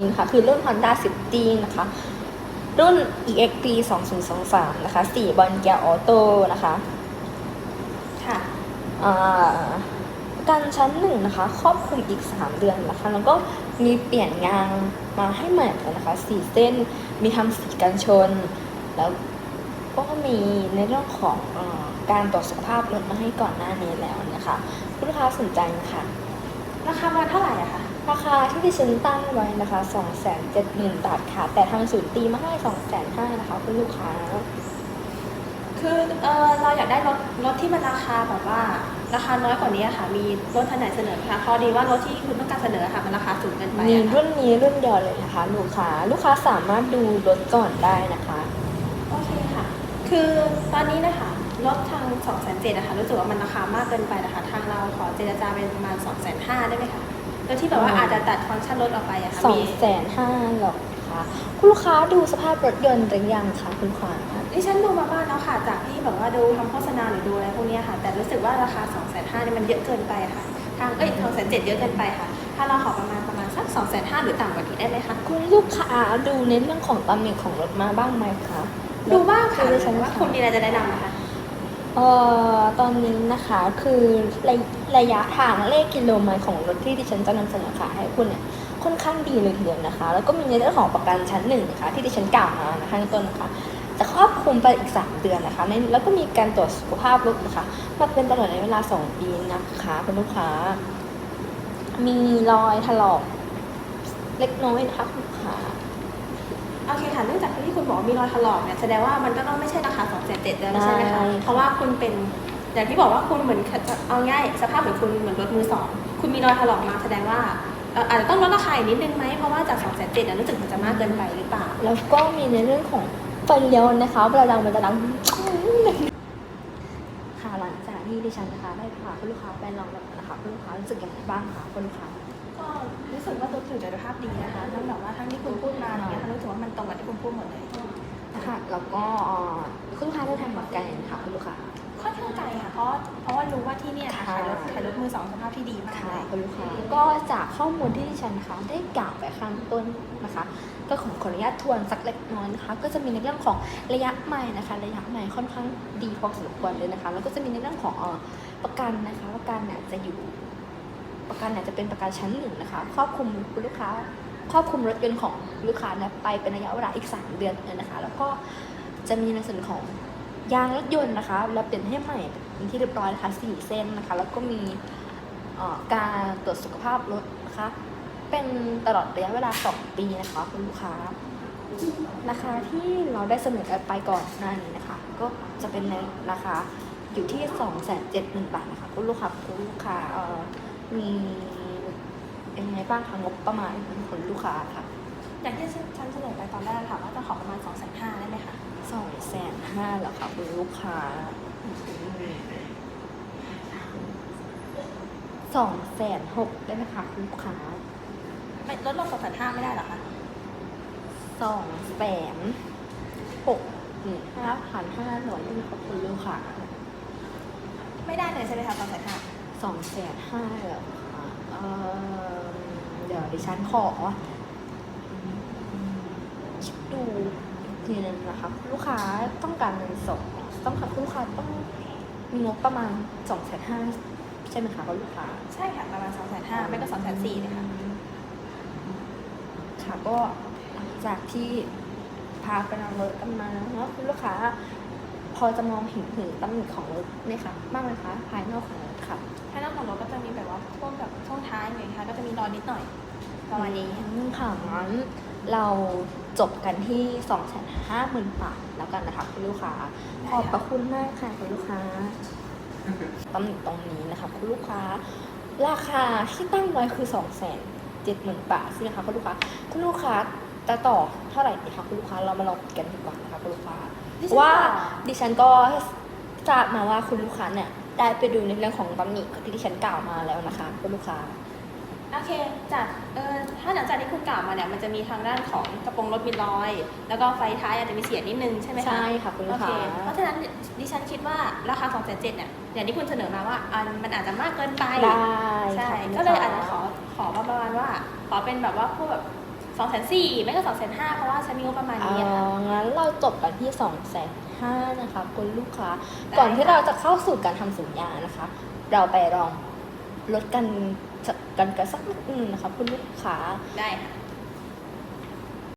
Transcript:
นี่ค่ะคือรุ่น Honda City นะคะ รุ่น EXP 2023 นะคะ4บอลเกียร์ออโต้นะคะค่ะอ่าประกันชั้นหนึ่งนะคะ ครอบคลุมอีก 3 เดือนนะคะ แล้วก็มีเปลี่ยนยางมาให้ใหม่เลยนะคะ4เส้นมีทำสีกันชน แล้วก็มีในเรื่องของเออการตรวจสุขภาพรถมาให้ก่อนหน้านี้แล้วนะคะคุณลูกค้าสนใจนะคะราคาประมาณเท่าไหร่อะคะ ราคาที่ดิฉันตั้งไว้นะคะ270,000บาทค่ะ แต่ทางศูนย์ตีมาให้250,000นะคะคุณลูกค้า คือเออเราอยากได้รถรถที่มันราคาแบบว่า ราคาน้อยกว่านี้อะค่ะ มีรถท่านไหนเสนอไหมคะพอดีว่ารถที่คุณต้องการเสนอค่ะมันราคาสูงเกินไปมีอะค่ะรุ่นนี้รุ่นเดียวเลยนะคะ ลูกค้า ลูกค้าสามารถดูรถก่อนได้นะคะ โอเคค่ะ คือตอนนี้นะคะรถทาง2 7 0 0 0นะคะรู้สึกว่ามันราคามากเกินไปนะคะ ทางเราขอเจรจาเป็นประมาณ2 5 0 0 0ได้ไหมคะ โดยที่แบบว่าอืมอาจจะตัดฟังก์ชันรถออกไปอะค่ะสองมีแสนห้าหรอกค่ะคุณลูกค้าดูสภาพรถยนต์หรือยังคะคุณลูกค้าดิฉันดูมาบ้างแล้วค่ะ จากที่แบบว่าดูทำโฆษณาหรือดูอะไรพวกเนี้ยค่ะ แต่รู้สึกว่าราคา2 5 0 0 0เนี่ยมันเยอะเกินไปค่ะ ทางเอ้ย2 7 0 0 0เยอะเกินไปค่ะ ถ้าเราขอประมาณประมาณสัก2 5 0 0 0หรือต่ำกว่านี้ได้ไหมคะคุณลูกค้าดูในเรื่องของตำหนิของรถมาบ้างไหมคะดูบ้างค่ะดูหดิรือฉันว่าค่ะคุณมีอะไรจะแนะนำไหมคะ เอ่อตอนนี้นะคะคือระระยะทางเลขกิโลเมตรของรถที่ดิฉันจะนำเสนอขายให้คุณเนี่ยค่อนข้างดีเลยทีเดียวนะคะ แล้วก็มีในเรื่องของประกันชั้นหนึ่งนะคะที่ดิฉันกล่าวมานะคะต้นนะคะจะครอบคลุมไปอีก 3 เดือนนะคะในแล้วก็มีการตรวจสุขภาพรถนะคะมาเป็นตลอดในเวลา 2 ปีนะคะคุณลูกค้า มีรอยถลอกเล็กน้อยนะคะคุณลูกค้า โอเคค่ะเนื่องจากที่คุณบอกว่ามีรอยถลอกเนี่ยแสดงว่ามันก็ต้องไม่ใช่ราคา2 7 0 0แล้วใช่ไหมคะเพราะว่าคุณเป็นอย่างที่บอกว่าคุณเหมือนเอาง่ายสภาพเหมือนคุณเหมือนรถมือสองคุณมีรอยถลอกมาแสดงว่าเอ่ออาจจะต้องลดราคาอีกนิดนึงไหมเพราะว่าจาก2 7 0 0 0รู้สึกมันจะมากเกินไปหรือเปล่า แล้วก็มีในเรื่องของไฟเลี้ยวนะคะเวลาเรามันจะดังค่ะหลังจากที่ดิฉันนะคะได้พาคุณลูกค้าไปลองแล้วนะคะคุณลูกค้ารู้สึกยังไงบ้างคะคุณลูกค้าก็รู้สึกว่าตัวถือคุณภาพดีนะคะทั้งแบบว่าทั้งที่คุณพูด พูดหมดเลยค่ะแล้วก็เอ่อคุณลูกค้าได้ทางหมดไกลค่ะคุณลูกค้าค่อนข้างไกลค่ะเพราะเพราะว่ารู้ว่าที่เนี่ยค่ะค่ะขายรถขายรถมือสองสภาพที่ดีมากค่ะเลยคุณลูกค้าก็จากข้อมูลที่ดิฉันนะคะได้กล่าวไปข้างต้นนะคะ ก็ขอขออนุญาตทวนสักเล็กน้อยนะคะก็จะมีในเรื่องของระยะใหม่นะคะ ระยะใหม่ค่อนข้างดีพอสมควรเลยนะคะ แล้วก็จะมีในเรื่องของเอ่อประกันนะคะประกันเนี่ยจะอยู่ประกันเนี่ยจะเป็นประกันชั้นหนึ่งนะคะครอบคลุมคุณลูกค้า ครอบคลุมรถยนต์ของลูกค้านี่ยไปเป็นระยะเวลาอีก 3 เดือนเลยนะคะ แล้วก็จะมีในส่วนของยางรถยนต์นะคะเราเปลี่ยนให้ใหม่เป็นที่เรียบร้อยนะคะสี่เส้นนะคะ แล้วก็มีการตรวจสุขภาพรถนะคะ เป็นตลอดระยะเวลา 2 ปีนะคะคุณลูกค้าราคาที่เราได้เสนอไปก่อนหน้านี้นะคะ ก็จะเป็นในราคาอยู่ที่ 2 7 0 0 0 0บาทนะคะคุณลูกค้าคุณลูกค้ามี เป็นไงบ้างคะงบประมาณของคุณลูกค้าค่ะ อย่างที่ฉันเสนอไปตอนแรกค่ะว่าจะขอประมาณ2องแสนห้าได้ไหมคะสองแสนห้าแล้วค่ะคุณลูกค้าสองแสนหกได้ไหมคะคุณลูกค้าไม่ลดลงสองแสนห้าไม่ได้เหรอคะสองแสนหกหนึ่งห้าพันห้าร้อยได้ไหมคะคุณลูกค้าไม่ได้เลยใช่ไหมคะสองแสนห้าสองแสนห้าแล้วค่ะเอ่อ เดี๋ยวดิฉันขอคิดดูอีกทีนึงนะคะลูกค้าต้องการเงินสดต้องค่ะลูกค้าต้องมีงบประมาณสองแสนห้าใช่ไหมคะคุณลูกค้าใช่ค่ะประมาณสองแสนห้าไม่ก็สองแสนสี่เลยค่ะค่ะก็หลังจากที่พาไปนำรถกันมาแล้วเนาะคุณลูกค้าพ อจะมองเห็นถึงตำหนิของรถไหมคะบ้างไหมคะภายนอกของรถค่ะถ้าหน้าของรถก็จะมีแบบว่าพวกแบบช่วงท้ายอย่างเงี้ยค่ะก็จะมีรอยนิดหน่อยประมาณนี้อืมค่ะงั้นเราจบกันที่2องแสนห้าหมื่นบาทแล้วกันนะคะคุณลูกค้าขอบพระคุณมากค่ะคุณลูกค้าตำหนิตรงนี้นะคะคุณลูกค้า ราคาที่ตั้งไว้คือ2องแสนเจ็ดหมื่นบาทใช่ไหมคะคุณลูกค้าคุณลูกค้าจะต่อเท่าไหร่ดีคะคุณลูกค้าเรามาลองคุยกันดีกว่านะคะคุณลูกค้าดิฉัน ว่าว่าดิฉันก็ทราบมาว่าคุณลูกค้าเนี่ยได้ไปดูในเรื่องของตำหนิที่ดิฉันกล่าวมาแล้วนะคะคุณลูกค้าโอเคจากเออถ้าหลังจากที่คุณกล่าวมาเนี่ยมันจะมีทางด้านของกระโปรงรถมีรอย แล้วก็ไฟท้ายอาจจะมีเสียนิดนึงใช่ไหมคะใช่ค่ะคุณลูโอกเคค้าเพราะฉะนั้นดิฉันคิดว่าราคา2องแสนเจ็ดเนี่ยอย่างที่คุณเสนอมาว่าอันมันอาจจะมากเกินไปได้ใช่ค่ะคุณก็เลยค้อาจจะขอขอประมาณว่าขอเป็นแบบว่าพวกแบบ สองแสนสี่ไม่ก็สองแสนห้าเพราะว่าฉันมีงบประมาณเอ่นี้อะค่ะองั้นเราจบกันที่2องแสนห้านะคะคุณลูกค้า ได้ก่อนที่ค่ะ เราจะเข้าสู่การทำสัญญานะคะ เราไปลองลดกันสักกันกันสักนิดนึงนะคะคุณลูกค้า ได้ค่ะ